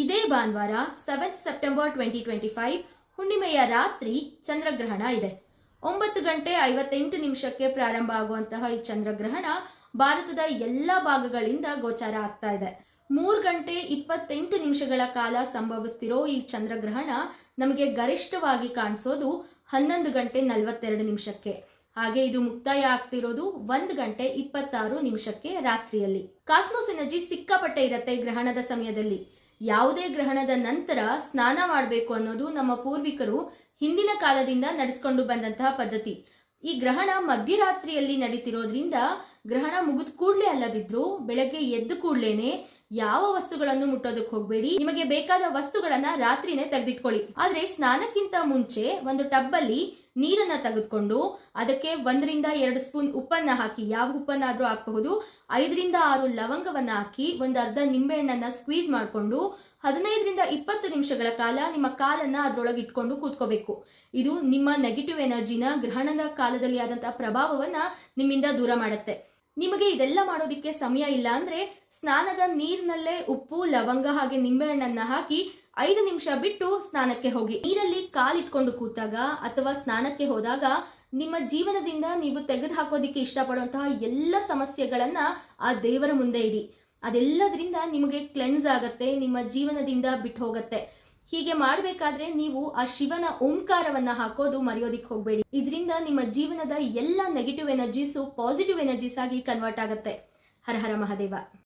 ಇದೇ ಭಾನುವಾರ seventh September twenty twenty five ಹುಣ್ಣಿಮೆಯ ರಾತ್ರಿ ಚಂದ್ರಗ್ರಹಣ ಇದೆ. ಒಂಬತ್ತು ಗಂಟೆ ಐವತ್ತೆಂಟು ನಿಮಿಷಕ್ಕೆ ಪ್ರಾರಂಭ ಆಗುವಂತಹ ಈ ಚಂದ್ರಗ್ರಹಣ ಭಾರತದ ಎಲ್ಲ ಭಾಗಗಳಿಂದ ಗೋಚಾರ ಆಗ್ತಾ ಇದೆ. ಮೂರು ಗಂಟೆ ಇಪ್ಪತ್ತೆಂಟು ನಿಮಿಷಗಳ ಕಾಲ ಸಂಭವಿಸ್ತಿರೋ ಈ ಚಂದ್ರಗ್ರಹಣ ನಮಗೆ ಗರಿಷ್ಠವಾಗಿ ಕಾಣಿಸೋದು ಹನ್ನೊಂದು ಗಂಟೆ ನಲವತ್ತೆರಡು ನಿಮಿಷಕ್ಕೆ. ಹಾಗೆ ಇದು ಮುಕ್ತಾಯ ಆಗ್ತಿರೋದು ಒಂದು ಗಂಟೆ ಇಪ್ಪತ್ತಾರು ನಿಮಿಷಕ್ಕೆ ರಾತ್ರಿಯಲ್ಲಿ. ಕಾಸ್ಮೋಸ್ ಎನರ್ಜಿ ಸಿಕ್ಕಾಪಟ್ಟೆ ಇರತ್ತೆ ಗ್ರಹಣದ ಸಮಯದಲ್ಲಿ. ಯಾವುದೇ ಗ್ರಹಣದ ನಂತರ ಸ್ನಾನ ಮಾಡಬೇಕು ಅನ್ನೋದು ನಮ್ಮ ಪೂರ್ವಿಕರು ಹಿಂದಿನ ಕಾಲದಿಂದ ನಡೆಸ್ಕೊಂಡು ಬಂದಂತಹ ಪದ್ಧತಿ. ಈ ಗ್ರಹಣ ಮಧ್ಯರಾತ್ರಿಯಲ್ಲಿ ನಡೀತಿರೋದ್ರಿಂದ ಗ್ರಹಣ ಮುಗಿದ ಕೂಡಲೇ ಅಲ್ಲದಿದ್ರು ಬೆಳಗ್ಗೆ ಎದ್ದು ಕೂಡ್ಲೇನೆ ಯಾವ ವಸ್ತುಗಳನ್ನು ಮುಟ್ಟೋದಕ್ಕೆ ಹೋಗ್ಬೇಡಿ. ನಿಮಗೆ ಬೇಕಾದ ವಸ್ತುಗಳನ್ನ ರಾತ್ರಿನೇ ತೆಗೆದಿಟ್ಕೊಳ್ಳಿ. ಆದ್ರೆ ಸ್ನಾನಕ್ಕಿಂತ ಮುಂಚೆ ಒಂದು ಟಬ್ಬಲ್ಲಿ ನೀರನ್ನ ತೆಗೆದುಕೊಂಡು ಅದಕ್ಕೆ ಒಂದರಿಂದ ಎರಡು ಸ್ಪೂನ್ ಉಪ್ಪನ್ನ ಹಾಕಿ, ಯಾವ ಉಪ್ಪನ್ನಾದ್ರೂ ಹಾಕಬಹುದು. ಐದರಿಂದ ಆರು ಲವಂಗವನ್ನ ಹಾಕಿ ಒಂದು ಅರ್ಧ ನಿಂಬೆಹಣ್ಣನ್ನ ಸ್ಕ್ವೀಸ್ ಮಾಡಿಕೊಂಡು ಹದಿನೈದರಿಂದ ಇಪ್ಪತ್ತು ನಿಮಿಷಗಳ ಕಾಲ ನಿಮ್ಮ ಕಾಲನ್ನ ಅದರೊಳಗೆ ಇಟ್ಕೊಂಡು ಕೂತ್ಕೋಬೇಕು. ಇದು ನಿಮ್ಮ ನೆಗೆಟಿವ್ ಎನರ್ಜಿನ ಗ್ರಹಣದ ಕಾಲದಲ್ಲಿ ಆದಂತಹ ಪ್ರಭಾವವನ್ನ ನಿಮ್ಮಿಂದ ದೂರ ಮಾಡುತ್ತೆ. ನಿಮಗೆ ಇದೆಲ್ಲ ಮಾಡೋದಿಕ್ಕೆ ಸಮಯ ಇಲ್ಲ ಅಂದ್ರೆ ಸ್ನಾನದ ನೀರಿನಲ್ಲೇ ಉಪ್ಪು, ಲವಂಗ ಹಾಗೆ ನಿಂಬೆಹಣ್ಣನ್ನ ಹಾಕಿ ಐದು ನಿಮಿಷ ಬಿಟ್ಟು ಸ್ನಾನಕ್ಕೆ ಹೋಗಿ. ನೀರಲ್ಲಿ ಕಾಲಿಟ್ಕೊಂಡು ಕೂತಾಗ ಅಥವಾ ಸ್ನಾನಕ್ಕೆ ಹೋದಾಗ ನಿಮ್ಮ ಜೀವನದಿಂದ ನೀವು ತೆಗೆದು ಹಾಕೋದಿಕ್ಕೆ ಇಷ್ಟಪಡುವಂತಹ ಎಲ್ಲ ಸಮಸ್ಯೆಗಳನ್ನ ಆ ದೇವರ ಮುಂದೆ ಇಡಿ. ಅದೆಲ್ಲದರಿಂದ ನಿಮಗೆ ಕ್ಲೆನ್ಸ್ ಆಗತ್ತೆ, ನಿಮ್ಮ ಜೀವನದಿಂದ ಬಿಟ್ಟು ಹೋಗತ್ತೆ ಹೀಗೆ ಮಾಡಬೇಕಾದ್ರೆ ನೀವು ಆ ಶಿವನ ಓಂಕಾರವನ್ನ ಹಾಕೋದು ಮರೆಯೋದಿಕ್ ಹೋಗ್ಬೇಡಿ. ಇದರಿಂದ ನಿಮ್ಮ ಜೀವನದ ಎಲ್ಲ ನೆಗೆಟಿವ್ ಎನರ್ಜೀಸು ಪಾಸಿಟಿವ್ ಎನರ್ಜೀಸ್ ಆಗಿ ಕನ್ವರ್ಟ್ ಆಗುತ್ತೆ. ಹರ ಹರ ಮಹಾದೇವ.